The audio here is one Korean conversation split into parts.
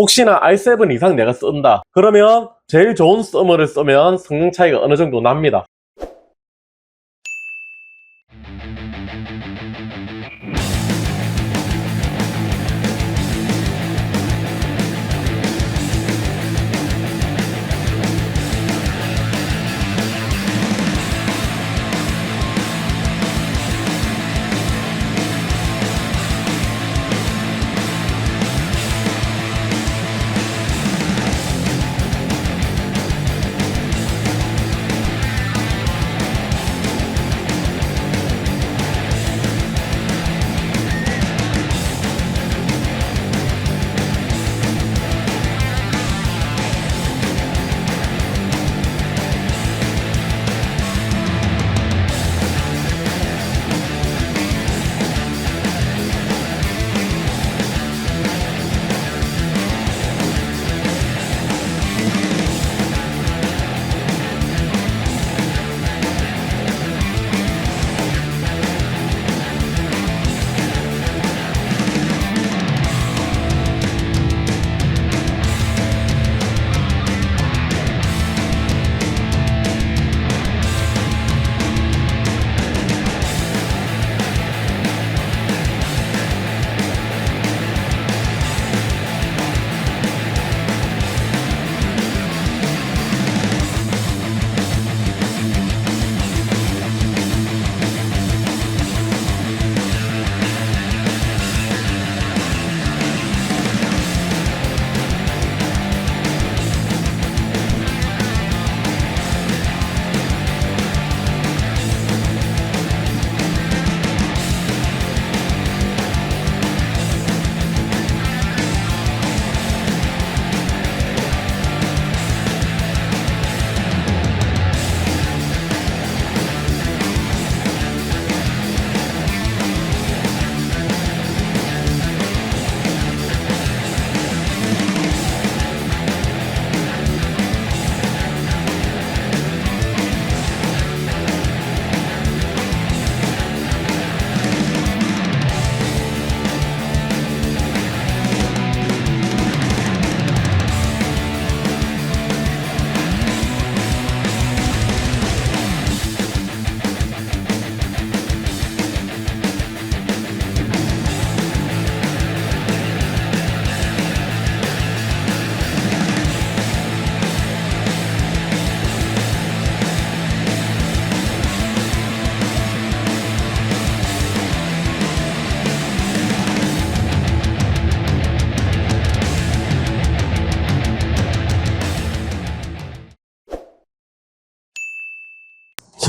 혹시나 i7 이상 내가 쓴다. 그러면 제일 좋은 서머를 쓰면 성능 차이가 어느 정도 납니다.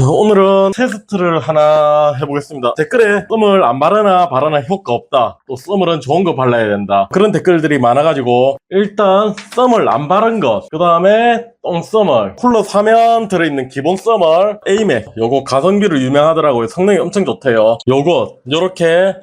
자, 오늘은 테스트를 하나 해보겠습니다. 댓글에 썸을 안 바르나 바르나 효과 없다. 또 썸을은 좋은 거 발라야 된다. 그런 댓글들이 많아가지고 일단 썸을 안 바른 것, 그 다음에 똥 썸을 쿨러 사면 들어있는 기본 썸을 에이맥 요거 가성비로 유명하더라고요. 성능이 엄청 좋대요. 요거 요렇게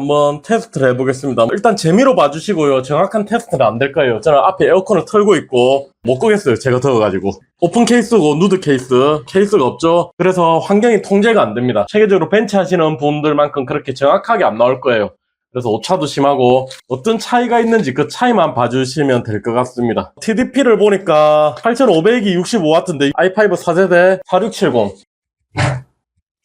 한번 테스트를 해보겠습니다. 일단 재미로 봐주시고요. 정확한 테스트는 안 될 거예요. 저는 앞에 에어컨을 틀고 있고 못 끄겠어요. 제가 더워가지고. 오픈 케이스고 누드 케이스, 케이스가 없죠. 그래서 환경이 통제가 안 됩니다. 체계적으로 벤치 하시는 분들만큼 그렇게 정확하게 안 나올 거예요. 그래서 오차도 심하고 어떤 차이가 있는지 그 차이만 봐주시면 될 것 같습니다. TDP를 보니까 8500이 65W인데 i5 4세대 4670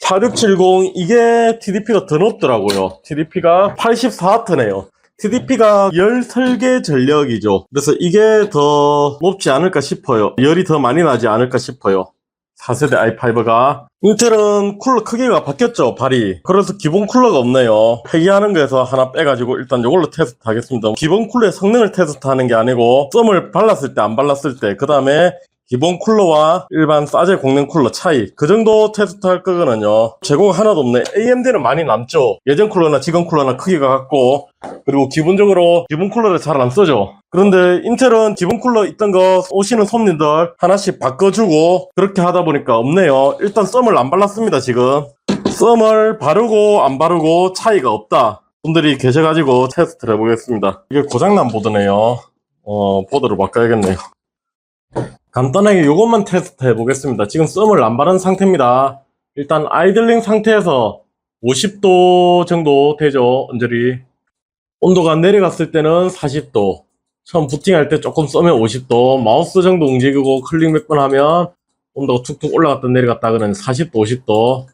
4670 이게 TDP가 더 높더라고요. TDP가 84W네요. TDP가 열 설계 전력이죠. 그래서 이게 더 높지 않을까 싶어요. 열이 더 많이 나지 않을까 싶어요. 4세대 i5가 인텔은 쿨러 크기가 바뀌었죠 발이 그래서 기본 쿨러가 없네요 폐기하는 거에서 하나 빼가지고 일단 이걸로 테스트 하겠습니다 기본 쿨러의 성능을 테스트 하는 게 아니고 썸을 발랐을 때 안 발랐을 때 그 다음에 기본 쿨러와 일반 싸제 공랭 쿨러 차이. 그 정도 테스트 할 거거든요. 제공 하나도 없네. AMD는 많이 남죠. 예전 쿨러나 지금 쿨러나 크기가 같고. 그리고 기본적으로 기본 쿨러를 잘안 써죠. 그런데 인텔은 기본 쿨러 있던 거 오시는 손님들 하나씩 바꿔주고 그렇게 하다 보니까 없네요. 일단 썸을 안 발랐습니다 지금. 썸을 바르고 안 바르고 차이가 없다. 분들이 계셔가지고 테스트를 해보겠습니다. 이게 고장난 보드네요. 어 보드를 바꿔야겠네요 간단하게 이것만 테스트 해보겠습니다. 지금 썸을 안 바른 상태입니다. 일단 아이들링 상태에서 50도 정도 되죠. 언저리. 온도가 내려갔을 때는 40도. 처음 부팅할 때 조금 쏘면 50도, 마우스 정도 움직이고 클릭 몇 번 하면 온도가 툭툭 올라갔다 내려갔다 그러는 40도, 50도.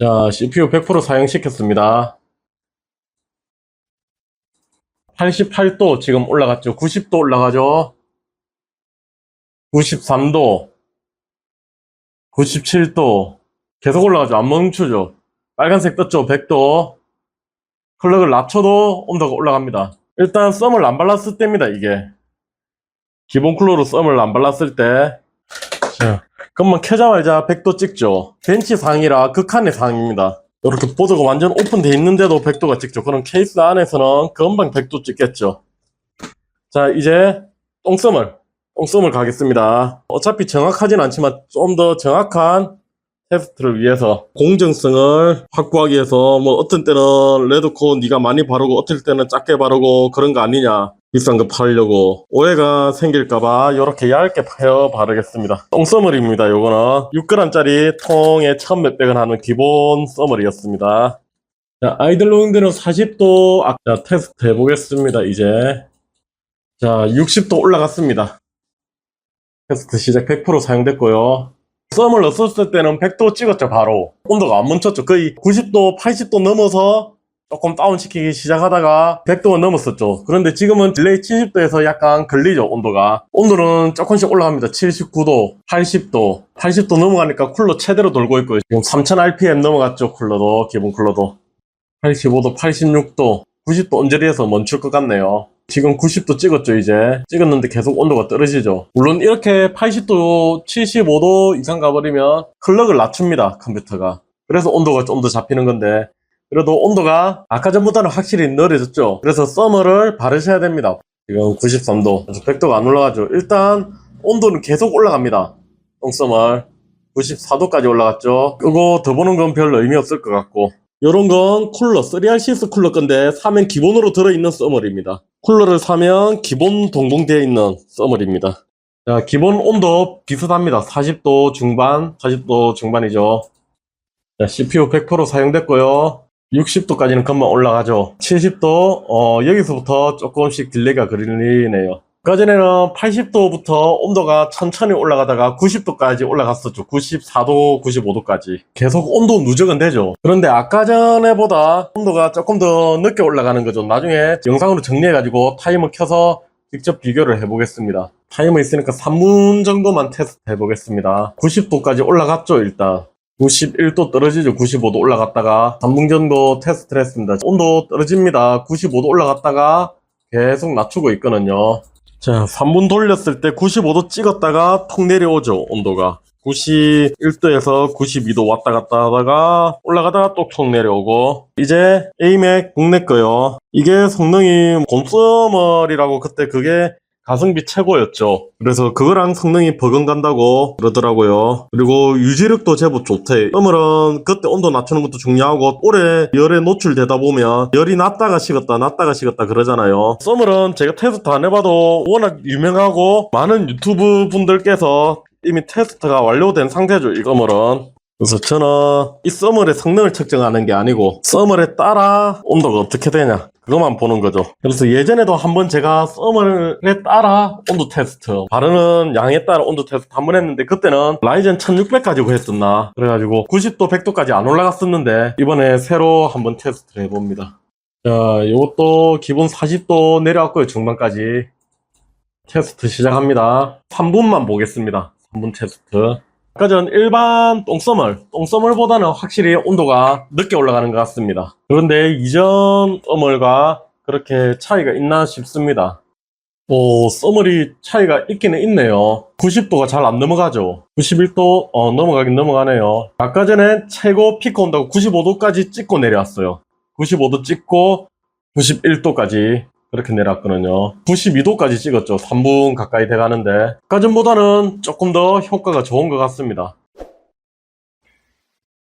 자, CPU 100% 사용시켰습니다. 88도 지금 올라갔죠. 90도 올라가죠. 93도, 97도, 계속 올라가죠. 안 멈추죠. 빨간색 떴죠. 100도. 클럭을 낮춰도 온도가 올라갑니다. 일단 썸을 안 발랐을 때입니다, 이게. 기본 쿨러로 썸을 안 발랐을 때. 자, 그러면 켜자마자 100도 찍죠. 벤치 상이라 극한의 상입니다. 이렇게 보드가 완전 오픈돼 있는데도 100도가 찍죠. 그럼 케이스 안에서는 금방 100도 찍겠죠. 자, 이제 똥썸을, 똥썸을 가겠습니다. 어차피 정확하진 않지만 좀 더 정확한 테스트를 위해서 공정성을 확보하기 위해서 뭐 어떤 때는 레드코 네가 많이 바르고 어떨 때는 작게 바르고 그런 거 아니냐. 비싼 거 팔려고. 오해가 생길까봐 이렇게 얇게 파여 바르겠습니다. 똥서머리입니다 요거는. 6g짜리 통에 1600원 하는 기본 서머리였습니다. 자 아이들로잉들은 40도 아, 자, 테스트 해보겠습니다 이제. 자 60도 올라갔습니다 테스트 시작 100% 사용됐고요 썸을 넣었을 때는 100도 찍었죠, 바로. 온도가 안 멈췄죠. 거의 90도, 80도 넘어서 조금 다운시키기 시작하다가 100도가 넘었었죠. 그런데 지금은 딜레이 70도에서 약간 걸리죠, 온도가. 온도는 조금씩 올라갑니다. 79도, 80도, 80도 넘어가니까 쿨러 최대로 돌고 있고요. 지금 3000rpm 넘어갔죠, 쿨러도, 기본 쿨러도. 85도, 86도, 90도 언저리에서 멈출 것 같네요. 지금 90도 찍었죠, 이제. 찍었는데 계속 온도가 떨어지죠. 물론 이렇게 80도, 75도 이상 가버리면 클럭을 낮춥니다, 컴퓨터가. 그래서 온도가 좀 더 잡히는 건데. 그래도 온도가 아까 전보다는 확실히 느려졌죠. 그래서 서머를 바르셔야 됩니다. 지금 93도. 100도가 안 올라가죠. 일단 온도는 계속 올라갑니다. 똥서멀. 94도까지 올라갔죠. 끄고 더 보는 건별 의미 없을 것 같고. 요런 건 쿨러, 3RCS 쿨러 건데 사면 기본으로 들어있는 써머리입니다. 쿨러를 사면 기본 동봉되어 있는 써머리입니다. 자, 기본 온도 비슷합니다. 40도 중반, 40도 중반이죠. 자, CPU 100% 사용됐고요. 60도까지는 금방 올라가죠. 70도, 어, 여기서부터 조금씩 딜레이가 걸리네요. 아까 전에는 80도부터 온도가 천천히 올라가다가 90도까지 올라갔었죠. 94도, 95도까지. 계속 온도 누적은 되죠. 그런데 아까 전에보다 온도가 조금 더 늦게 올라가는 거죠. 나중에 영상으로 정리해가지고 타이머 켜서 직접 비교를 해보겠습니다. 타이머 있으니까 3분 정도만 테스트 해보겠습니다. 90도까지 올라갔죠, 일단. 91도 떨어지죠. 95도 올라갔다가 3분 정도 테스트를 했습니다. 온도 떨어집니다. 95도 올라갔다가 계속 낮추고 있거든요. 자, 3분 돌렸을 때 95도 찍었다가 톡 내려오죠, 온도가. 91도에서 92도 왔다 갔다 하다가 올라가다가 또톡 내려오고 이제 에이맥 국내 거요. 이게 성능이 곰서멀이라고 그때 그게 가성비 최고였죠. 그래서 그거랑 성능이 버금간다고 그러더라고요. 그리고 유지력도 제법 좋대. 썸을은 그때 온도 낮추는 것도 중요하고 오래 열에 노출되다 보면 열이 낮다가 식었다 낮다가 식었다 그러잖아요. 썸을은 제가 테스트 안 해봐도 워낙 유명하고 많은 유튜브 분들께서 이미 테스트가 완료된 상태죠. 이 썸을은. 그래서 저는 이 썸을의 성능을 측정하는 게 아니고 썸을에 따라 온도가 어떻게 되냐 그것만 보는 거죠. 그래서 예전에도 한번 제가 썸을에 따라 온도 테스트 바르는 양에 따라 온도 테스트 한 번 했는데 그때는 라이젠 1600 가지고 했었나 그래가지고 90도 100도까지 안 올라갔었는데 이번에 새로 한번 테스트를 해봅니다. 자 이것도 기본 40도 내려왔고요 중반까지 테스트 시작합니다. 3분만 보겠습니다. 3분 테스트. 아까 전 일반 똥서멀, 똥서멀보다는 확실히 온도가 늦게 올라가는 것 같습니다. 그런데 이전 서멀과 그렇게 차이가 있나 싶습니다. 오, 서멀이 차이가 있기는 있네요. 90도가 잘 안 넘어가죠. 91도, 어, 넘어가긴 넘어가네요. 아까 전에 최고 피크 온다고 95도까지 찍고 내려왔어요. 95도 찍고 91도까지 그렇게 내려왔거든요. 92도까지 찍었죠. 3분 가까이 돼가는데 아까 전보다는 조금 더 효과가 좋은 것 같습니다.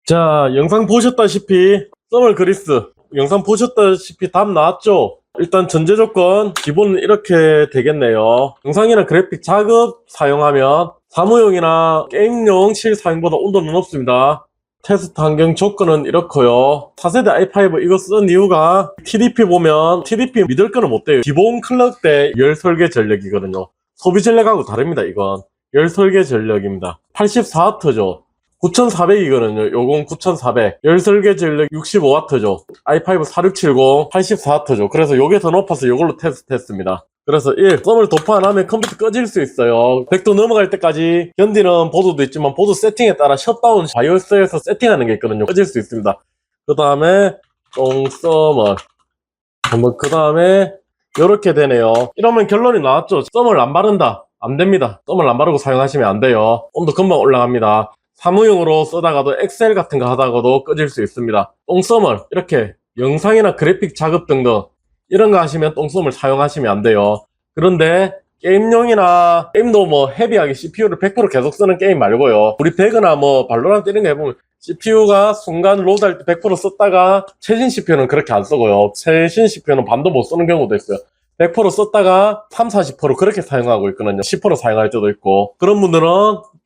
자, 영상 보셨다시피 서멀 그리스 영상 보셨다시피 답 나왔죠? 일단 전제 조건 기본은 이렇게 되겠네요. 영상이나 그래픽 작업 사용하면 사무용이나 게임용 실 사용보다 온도는 높습니다. 테스트 환경 조건은 이렇고요 4세대 i5 이거 쓴 이유가 TDP 보면 TDP 믿을 거는 못 돼요 기본 클럭 대 열 설계 전력이거든요 소비 전력하고 다릅니다 이건 열 설계 전력입니다 84W죠 9400이거든요. 요건 9400. 열 설계 전력 65W죠. i5 4670 84W죠. 그래서 요게 더 높아서 요걸로 테스트 했습니다. 그래서 1. 썸을 도포 안 하면 컴퓨터 꺼질 수 있어요. 100도 넘어갈 때까지 견디는 보드도 있지만 보드 세팅에 따라 셧다운 바이오스에서 세팅하는 게 있거든요. 꺼질 수 있습니다. 그 다음에 똥썸을 한번 그 다음에 요렇게 되네요. 이러면 결론이 나왔죠. 썸을 안 바른다. 안 됩니다. 썸을 안 바르고 사용하시면 안 돼요. 온도 금방 올라갑니다. 사무용으로 쓰다가도 엑셀 같은 거 하다가도 꺼질 수 있습니다. 똥썸을 이렇게 영상이나 그래픽 작업 등등 이런 거 하시면 똥썸을 사용하시면 안 돼요. 그런데 게임용이나 게임도 뭐 헤비하게 CPU를 100% 계속 쓰는 게임 말고요. 우리 배그나 뭐 발로란트 이런 거 해보면 CPU가 순간 로드할 때 100% 썼다가 최신 CPU는 그렇게 안 쓰고요. 최신 CPU는 반도 못 쓰는 경우도 있어요. 100% 썼다가 3, 40% 그렇게 사용하고 있거든요. 10% 사용할 때도 있고. 그런 분들은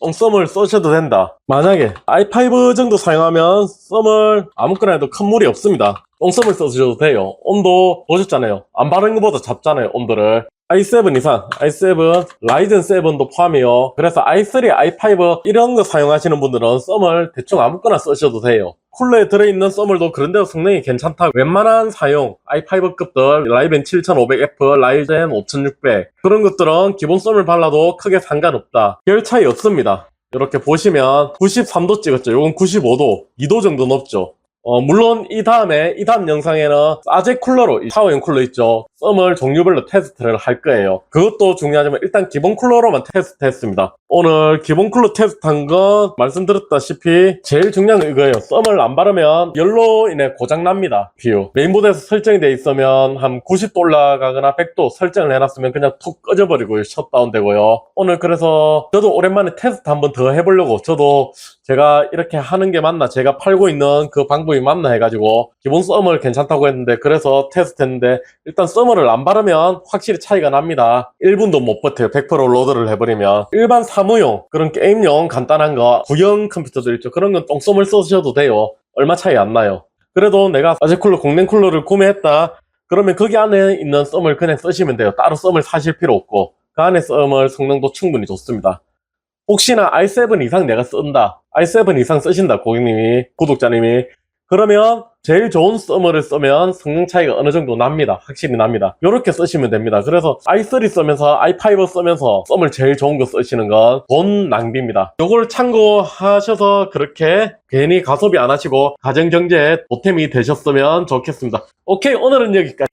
똥썸을 써셔도 된다. 만약에 i5 정도 사용하면 썸을 아무거나 해도 큰 무리 없습니다. 똥썸을 써주셔도 돼요. 온도 보셨잖아요. 안 바른 것보다 잡잖아요, 온도를. i7 이상, i7, 라이젠 7도 포함이요. 그래서 i3, i5 이런 거 사용하시는 분들은 썸을 대충 아무거나 쓰셔도 돼요. 쿨러에 들어있는 썸을도 그런데도 성능이 괜찮다. 웬만한 사용, i5급들, 라이벤 7500F, 라이젠 5600 그런 것들은 기본 썸을 발라도 크게 상관없다. 별 차이 없습니다. 이렇게 보시면 93도 찍었죠. 이건 95도, 2도 정도 높죠. 어, 물론 이 다음에 이 다음 영상에는 아제 쿨러로 이 샤워용 쿨러 있죠 썸을 종류별로 테스트를 할 거예요. 그것도 중요하지만 일단 기본 쿨러로만 테스트 했습니다. 오늘 기본 쿨러 테스트한 건 말씀드렸다시피 제일 중요한 건 이거예요. 썸을 안 바르면 열로 인해 고장납니다. 비유. 메인보드에서 설정이 돼 있으면 한 90도 올라가거나 100도 설정을 해놨으면 그냥 툭 꺼져버리고 셧다운 되고요. 오늘 그래서 저도 오랜만에 테스트 한번 더 해보려고 저도 제가 이렇게 하는 게 맞나 제가 팔고 있는 그 방법이 맞나 해가지고 기본 썸을 괜찮다고 했는데 그래서 테스트 했는데 일단 썸을 안 바르면 확실히 차이가 납니다. 1분도 못 버텨요. 100% 로드를 해버리면. 일반 사무용 그런 게임용 간단한 거 구형 컴퓨터들 있죠. 그런 건 똥썸을 써주셔도 돼요. 얼마 차이 안 나요. 그래도 내가 아제쿨러 공랭 쿨러를 구매했다. 그러면 거기 안에 있는 썸을 그냥 쓰시면 돼요. 따로 썸을 사실 필요 없고. 그 안에 썸을 성능도 충분히 좋습니다. 혹시나 i7 이상 내가 쓴다. i7 이상 쓰신다, 고객님이, 구독자님이. 그러면 제일 좋은 썸을 쓰면 성능 차이가 어느 정도 납니다. 확실히 납니다. 이렇게 쓰시면 됩니다. 그래서 i3 쓰면서 i5 쓰면서 썸을 제일 좋은 거 쓰시는 건 돈 낭비입니다. 요걸 참고하셔서 그렇게 괜히 가소비 안 하시고 가정경제에 보탬이 되셨으면 좋겠습니다. 오케이, 오늘은 여기까지.